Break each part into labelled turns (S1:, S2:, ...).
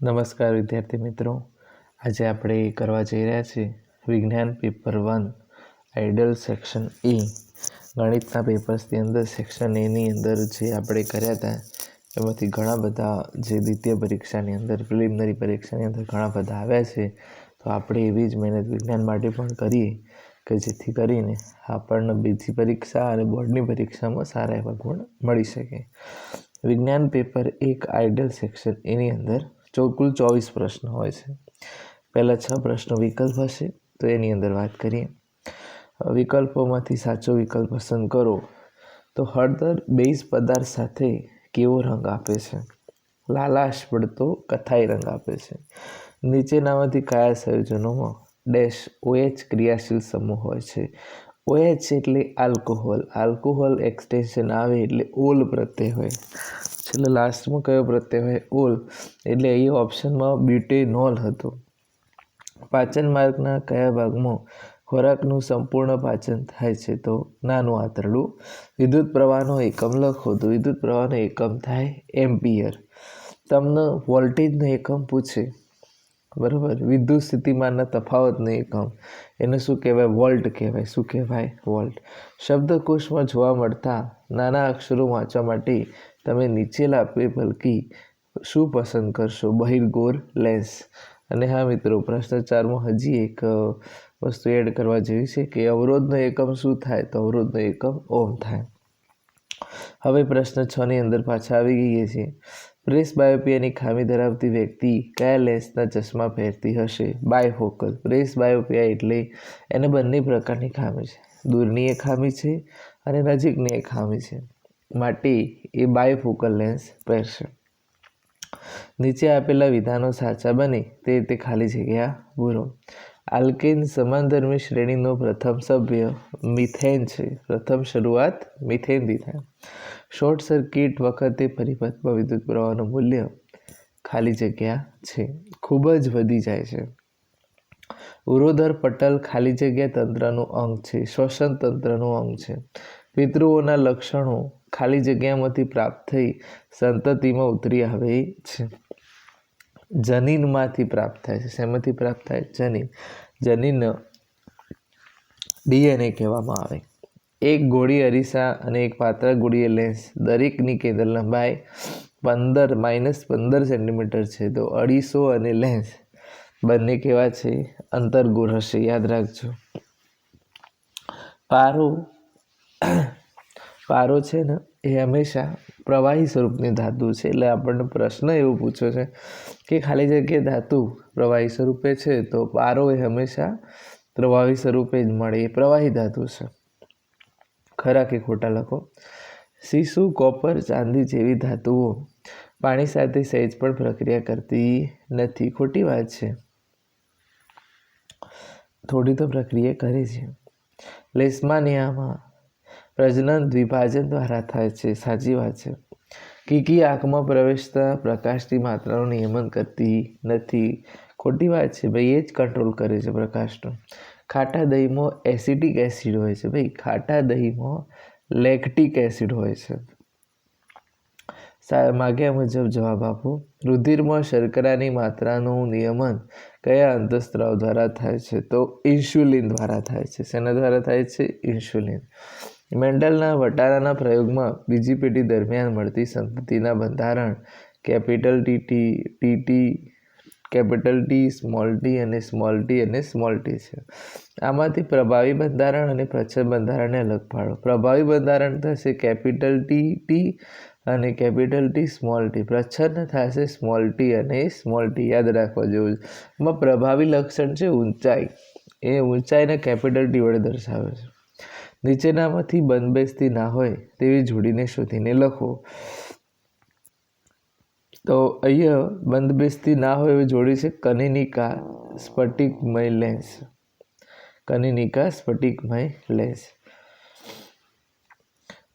S1: નમસ્કાર વિદ્યાર્થી મિત્રો. આજે આપણે કરવા જઈ રહ્યા છીએ વિજ્ઞાન paper one ideal section A ગણિતના પેપર્સની અંદર સેક્શન એની અંદર જે આપણે કર્યા હતા, એમાંથી ઘણા બધા જે દ્વિતીય પરીક્ષાની અંદર, પ્રિલિમિનરી પરીક્ષાની અંદર ઘણા બધા આવ્યા છે. તો આપણે એવી જ મહેનત વિજ્ઞાન માટે પણ કરીએ કે જેથી કરીને આપણને બીજી પરીક્ષા અને બોર્ડની પરીક્ષામાં સારા એવા ગુણ મળી શકે. વિજ્ઞાન પેપર એક આઇડલ સેક્શન એની અંદર ચો કુલ ચોવીસ પ્રશ્નો હોય છે. પહેલાં છ પ્રશ્નો વિકલ્પ હશે, તો એની અંદર વાત કરીએ. વિકલ્પોમાંથી સાચો વિકલ્પ પસંદ કરો, તો હળદર બેઝ પદાર્થ સાથે કેવો રંગ આપે છે? લાલાશ પડતો કથાઈ રંગ આપે છે. નીચેનામાંથી કયા સંયોજનોમાં ડેશ ઓએચ ક્રિયાશીલ સમૂહ હોય છે? ઓએચ એટલે આલ્કોહોલ. આલ્કોહોલ એક્સટેન્શન આવે એટલે ઓલ પ્રત્યે હોય. છેલ્લે લાસ્ટમાં કયો પ્રત્યય હોય? ઓલ એટલે એ ઓપ્શનમાં બ્યુટેનોલ હતો. પાચન માર્ગના કયા ભાગમાં ખોરાકનું સંપૂર્ણ પાચન થાય છે? તો નાનું આંતરડું. વિદ્યુત પ્રવાહનો એકમ લખો. તો વિદ્યુત પ્રવાહનો એકમ થાય એમ્પિયર. તમને વોલ્ટેજનો એકમ પૂછે. બરાબર? વિદ્યુત સ્થિતિમાનના તફાવતનો એકમ. એને શું કહેવાય? વોલ્ટ કહેવાય. શું કહેવાય? વોલ્ટ. શબ્દકોશમાં જોવા મળતા નાના અક્ષરો વાંચવા માટે તમે નીચેલા આપે પલકી શું પસંદ કરશો? બહિર્ગોર લેન્સ. અને હા મિત્રો ભ્રષ્ટાચારમાં હજી એક વસ્તુ એડ કરવા જેવી છે કે અવરોધનો એકમ શું થાય? તો અવરોધનો એકમ ઓમ થાય. હવે પ્રશ્ન છની અંદર પાછા આવી ગઈએ છીએ. પ્રેસ બાયોપિયાની ખામી ધરાવતી વ્યક્તિ કયા લેન્સના ચશ્મા પહેરતી હશે? બાયફોકલ. પ્રેસ બાયોપિયા એટલે એને બંને પ્રકારની ખામી છે. દૂરની એ ખામી છે અને નજીકની એ ખામી છે. માટે એ બાયફોકલ લેન્સ પહેરશે. નીચે આપેલા વિધાનો સાચા બને તે રીતે ખાલી જગ્યા પૂરો આલ્કેન સમાનધર્મી શ્રેણીનો પ્રથમ સભ્ય મિથેન છે. પ્રથમ શરૂઆત મિથેનથી થાય. શોર્ટ સર્કિટ વખતે પરિપથમાં વિદ્યુત પ્રવાહનું મૂલ્ય ખાલી જગ્યા છે. ખૂબ જ વધી જાય છે. ઉરોધર પટલ ખાલી જગ્યા તંત્રનું અંગ છે. શ્વસન તંત્રનું અંગ છે. પિતૃઓના લક્ષણો ખાલી જગ્યામાંથી પ્રાપ્ત થઈ સંતતિમાં ઉતરી આવે છે. જનીનમાંથી પ્રાપ્ત થાય છે. શેમાંથી પ્રાપ્ત થાય? જનીન. જનીન ડીએનએ કહેવામાં આવે. એક ગોળી અરીસા અને એક પાતળા ગોળીએ લેન્સ દરેકની કેન્દ્ર લંબાઈ પંદર માઇનસ પંદર સેન્ટીમીટર છે. તો અઢીસો અને લેન્સ બંને કેવા છે? અંતરગોળ હશે. યાદ રાખજો. પારો પારો છે ને, એ હંમેશા પ્રવાહી સ્વરૂપની ધાતુ છે. એટલે આપણને પ્રશ્ન એવો પૂછ્યો છે કે ખાલી જગ્યાએ ધાતુ પ્રવાહી સ્વરૂપે છે, તો પારો એ હંમેશા પ્રવાહી સ્વરૂપે જ મળે. એ પ્રવાહી ધાતુ છે. ખરા કે ખોટા લખો? શીશુ, કોપર, ચાંદી જેવી ધાતુઓ પાણી સાથે સહેજ પણ પ્રક્રિયા કરતી નથી. ખોટી વાત છે. થોડી તો પ્રક્રિયા કરે છે. લેસ્માનિયામાં પ્રજનન દ્વિભાજન દ્વારા થાય છે. સાચી વાત છે. કીકી આંખમાં પ્રવેશતા પ્રકાશની માત્રાનું નિયમન કરતી નથી. ખોટી વાત છે ભાઈ, એ જ કંટ્રોલ કરે છે પ્રકાશનો. ખાટા દહીંમાં એસિટિક એસિડ હોય છે ભાઈ. ખાટા દહીંમાં લેક્ટિક એસિડ હોય છે. માગ્યા મુજબ જવાબ આપો. રુધિરમાં શર્કરાની માત્રાનું નિયમન કયા અંતસ્ત્રાવ દ્વારા થાય છે? તો ઇન્સ્યુલિન દ્વારા થાય છે. શેના દ્વારા થાય છે? ઇન્સ્યુલિન મેન્ડલના વટારાના પ્રયોગમાં બીજી પેઢી દરમિયાન મળતી સંતતિના બંધારણ, capital T T TT capital T, small T અને સ્મોલ ટી અને સ્મોલ ટી છે. આમાંથી પ્રભાવી બંધારણ અને પ્રચ્છદ બંધારણને અલગ પાડો. પ્રભાવી બંધારણ થશે કેપિટલ ટી ટી અને કેપિટલ ટી, સ્મોલ ટી. પ્રચ્છન્ન થશે સ્મોલ ટી અને સ્મોલ ટી. યાદ રાખવા જેવું એમાં પ્રભાવી લક્ષણ છે ઊંચાઈ. એ ઊંચાઈને કેપિટલ ટી વડે દર્શાવે છે. નીચેનામાંથી બંધબેસતી ના હોય તેવી જોડીને શોધીને લખો. તો અહીંયા બંધબેસતી ના હોય એવી જોડી છે કનિનિકા સ્ફટિકમય લેન્સ. કનિનિકા સ્ફટિકમય લેન્સ.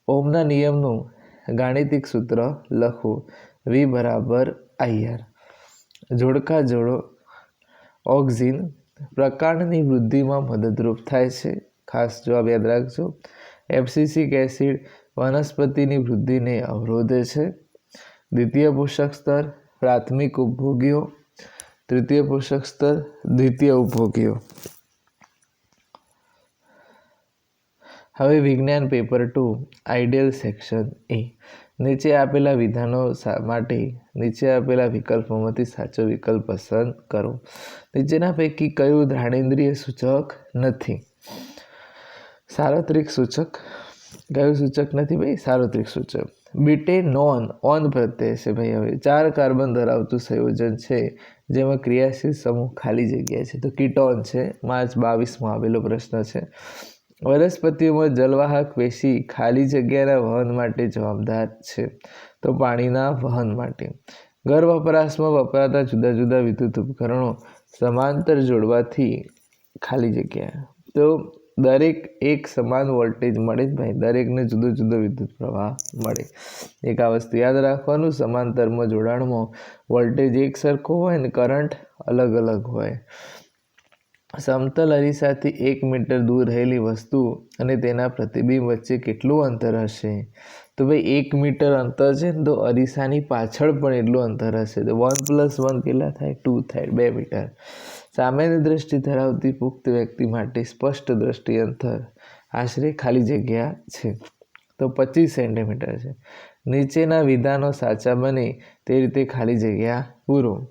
S1: ઓમના નિયમનું ગાણિતિક સૂત્ર લખો. વી બરાબર આઈઆર જોડકા જોડો. ઓક્ઝિન પ્રકાંડની વૃદ્ધિમાં મદદરૂપ થાય છે. ખાસ જવાબ યાદ રાખજો. એફસીસિક એસિડ વનસ્પતિની વૃદ્ધિને અવરોધે છે. દ્વિતીય પોષક સ્તર પ્રાથમિક ઉપભોગીઓ. તૃતીય પોષક સ્તર દ્વિતીય ઉપભોગીઓ. હવે વિજ્ઞાન paper two ideal section A. નીચે આપેલા વિધાનો માટે નીચે આપેલા વિકલ્પોમાંથી સાચો વિકલ્પ પસંદ કરો. નીચેના પૈકી કયું ધ્રાણેન્દ્રિય સૂચક નથી? સાર્વત્રિક સૂચક. કયું સૂચક નથી ભાઈ? સાર્વત્રિક સૂચક. બીટે નોન ઓન પ્રત્યય છે ભાઈ હવે. ચાર કાર્બન ધરાવતું સંયોજન છે, જેમાં ક્રિયાશીલ સમૂહ ખાલી જગ્યા છે. તો કીટોન છે, માર્ચ બાવીસમાં આવેલો પ્રશ્ન છે. વનસ્પતિઓમાં જલવાહક પેશી ખાલી જગ્યાના વહન માટે જવાબદાર છે. તો પાણીના વહન માટે. ઘર વપરાશમાં વપરાતા જુદા જુદા વિદ્યુત ઉપકરણો સમાંતર જોડવાથી ખાલી જગ્યા. તો દરેક એક સમાન વોલ્ટેજ મળે જ ભાઈ દરેકને જુદો જુદો વિદ્યુત પ્રવાહ મળે. એક આ વસ્તુ યાદ રાખવાનું, સમાંતરમાં જોડાણમાં વોલ્ટેજ એક સરખો હોય ને કરંટ અલગ અલગ હોય. સમતલ અરીસાથી એક મીટર દૂર રહેલી વસ્તુ અને તેના પ્રતિબિંબ વચ્ચે કેટલું અંતર હશે? તો ભાઈ, એક મીટર અંતર છે ને તો અરીસાની પાછળ પણ એટલું અંતર હશે. તો વન પ્લસ વન કેટલા થાય? ટુ થાય. બે મીટર સામાન્ય દ્રષ્ટિ ધરાવતી પુખ્ત વ્યક્તિ માટે સ્પષ્ટ દ્રષ્ટિ અંતર આશરે ખાલી જગ્યા છે. તો પચીસ સેન્ટીમીટર છે. નીચેના વિધાનો સાચા બને તે રીતે ખાલી જગ્યા પૂરો.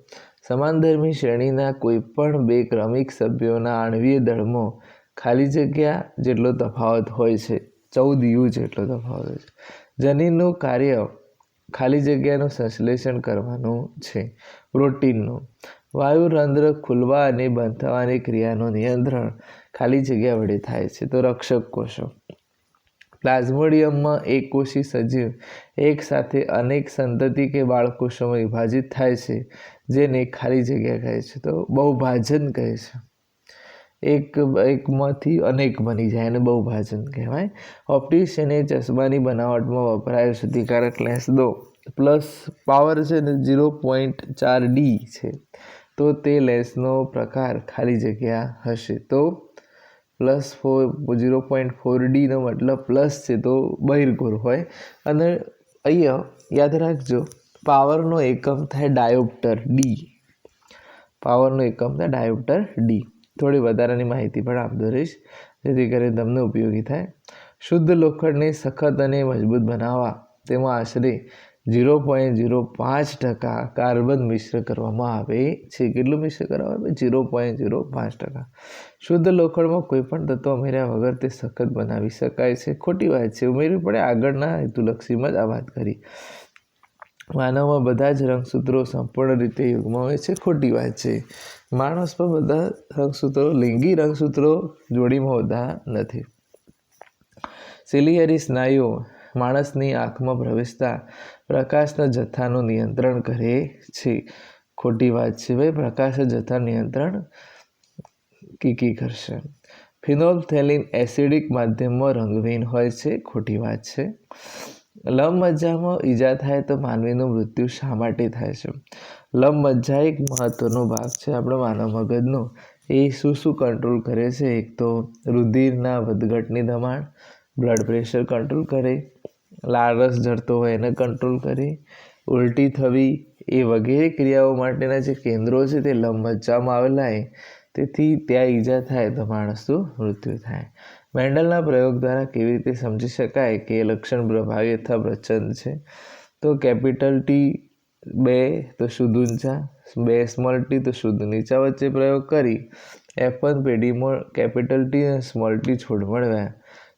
S1: સમાનધર્મી શ્રેણીના કોઈપણ બે ક્રમિક સભ્યોના આણવીય દળમાં ખાલી જગ્યા જેટલો તફાવત હોય છે, ચૌદ યુ જેટલો તફાવત હોય છે. જનીનનું કાર્ય ખાલી જગ્યાનું સંશ્લેષણ કરવાનું છે, પ્રોટીનનું. વાયુરંધ્ર ખુલવા અને બંધ થવાની ક્રિયાનું નિયંત્રણ ખાલી જગ્યા વડે થાય છે. તો રક્ષક કોષો. પ્લાઝ્મોડિયમમાં એક કોષી સજીવ એક સાથે અનેક સંતતિ કે બાળકોષોમાં વિભાજિત થાય છે, જેને ખાલી જગ્યા કહે છે. તો બહુભાજન કહે છે. એક, એકમાંથી અનેક બની જાય એને બહુભાજન કહેવાય. ઓપ્ટિશિયને ચશ્માની બનાવટમાં વપરાયો શુદ્ધિકારક લેન્સ દો. પ્લસ પાવર છે ને ઝીરો પોઈન્ટ ચાર ડી છે. તો તે લેન્સનો પ્રકાર ખાલી જગ્યા હશે. તો plus four, zero point four ડીનો મતલબ પ્લસ છે તો બહિર્ગોર હોય. અને અહીંયા યાદ રાખજો, પાવરનો એકમ થાય ડાયોપ્ટર ડી. પાવરનો એકમ થાય ડાયોપ્ટર ડી. થોડી વધારાની માહિતી પણ આપતો રહીશ જેથી કરીને તમને ઉપયોગી થાય. શુદ્ધ લોખંડને સખત અને મજબૂત બનાવવા, તેમાં આશરે ઝીરો પોઈન્ટ ઝીરો પાંચ ટકા કાર્બન મિશ્ર કરવામાં આવે છે. કેટલું મિશ્ર કરવામાં આવે? ઝીરો પોઈન્ટ ઝીરો પાંચ ટકા. શુદ્ધ લોખંડમાં કોઈપણ તત્વ ઉમેર્યા વગર તે સખત બનાવી શકાય છે. ખોટી વાત છે. ઉમેરવી પડે આગળના હેતુલક્ષીમાં જ આ વાત કરી. માનવમાં બધા જ રંગસૂત્રો સંપૂર્ણ રીતે યુગમાં હોય છે. ખોટી વાત છે. માણસ પર બધા રંગસૂત્રો, લિંગી રંગસૂત્રો જોડીમાં હોતા નથી. સિલિયરી સ્નાયુઓ માણસની આંખમાં પ્રવેશતા પ્રકાશના જથ્થાનું નિયંત્રણ કરે છે. ખોટી વાત છે ભાઈ પ્રકાશ જથ્થા નિયંત્રણ કીકી કરશે? ફિનોલથેલિન એસિડિક માધ્યમમાં રંગહીન હોય છે, ખોટી વાત છે. લંબમજ્જામાં ઈજા થાય તો માનવીનું મૃત્યુ શા માટે થાય છે? લંબમજ્જા એક મહત્ત્વનો ભાગ છે. આપણો માનવ મગજનો એ શું શું કંટ્રોલ કરે છે? એક તો રુધિરના વધઘટની દબાણ, બ્લડ પ્રેશર કંટ્રોલ કરે લાળ રસ જળતો હોય એને કંટ્રોલ કરે ઉલટી થવી એ વગેરે ક્રિયાઓ માટેના જે કેન્દ્રો છે તે લંબજ્જામાં આવેલા હોય, તેથી ત્યાં ઈજા થાય તો માણસનું મૃત્યુ થાય. મેન્ડલના પ્રયોગ દ્વારા કેવી રીતે સમજી શકાય કે લક્ષણ પ્રભાવી અથવા પ્રચંડ છે? તો કેપિટલ ટી બે તો શુદ્ધ ઊંચા, બે સ્મોલ ટી તો શુદ્ધ નીચા વચ્ચે પ્રયોગ કરી, એફ વન કેપિટલ ટી અને સ્મોલ ટી છોડ મળવ્યા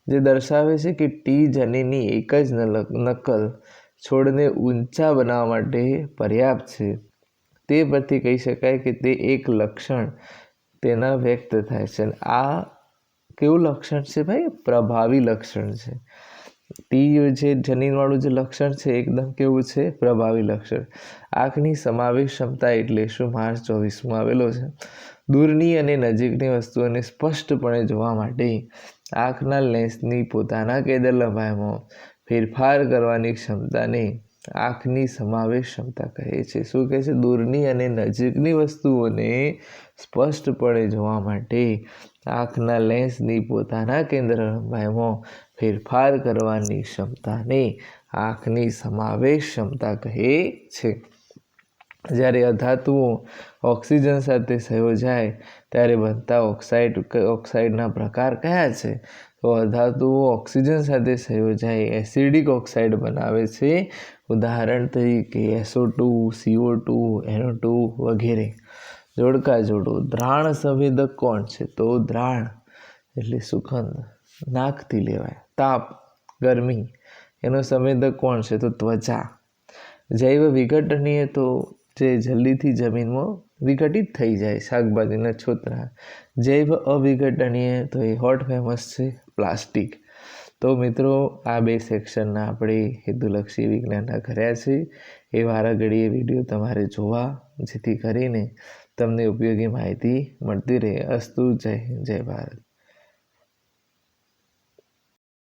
S1: જે દર્શાવે છે કે ટી જનીની એક જ નકલ છોડને ઊંચા બનાવવા માટે પર્યાપ્ત છે. તે પરથી કહી શકાય કે તે એક લક્ષણ તેના વ્યક્ત થાય છે. આ કેવું લક્ષણ છે ભાઈ? પ્રભાવી લક્ષણ છે. ટી જે જનીનવાળું જે લક્ષણ છે એકદમ કેવું છે? પ્રભાવી લક્ષણ. આંખની સમાવેશ ક્ષમતા એટલે શું? માર્ચ ચોવીસમાં આવેલો છે. દૂરની અને નજીકની વસ્તુઓને સ્પષ્ટપણે જોવા માટે આંખના લેન્સની પોતાના કેન્દ્ર લંબાઈમાં ફેરફાર કરવાની ક્ષમતાને આંખની સમાવેશ ક્ષમતા કહે છે. શું કહે છે? દૂરની અને નજીકની વસ્તુઓને સ્પષ્ટપણે જોવા માટે આંખના લેન્સની પોતાના કેન્દ્ર લંબાઈમાં ફેરફાર કરવાની ક્ષમતાને આંખની સમાવેશ ક્ષમતા કહે છે. જ્યારે અધાતુઓ ઓક્સિજન સાથે સંયોજાય ત્યારે બનતા ઓક્સાઇડ ઓક્સાઇડના પ્રકાર કયા છે? તો અધાતુઓ ઓક્સિજન સાથે સંયોજાય એસિડિક ઓક્સાઇડ બનાવે છે. ઉદાહરણ તરીકે, SO two, CO two NO two વગેરે. જોડકા જોડો. દ્રાણ સંવેદક કોણ છે? તો દ્રાણ એટલે સુગંધ. નાકથી લેવાય. તાપ, ગરમી. એનો સંવેદક કોણ છે? તો ત્વચા. જૈવ વિઘટનીય તો જે જલ્દીથી જમીનમાં વિઘટિત થઈ જાય શાકભાજીના છોતરા. જૈવ અવિઘટનીય તો એ હોટ ફેમસ છે પ્લાસ્ટિક તો મિત્રો, આ બે સેક્શનના આપણે હેતુલક્ષી વિજ્ઞાનના કર્યા છે. એ વારા એ વીડિયો તમારે જોવા, જેથી કરીને તમને ઉપયોગી માહિતી મળતી રહે. અસ્તુ, જય જય ભારત.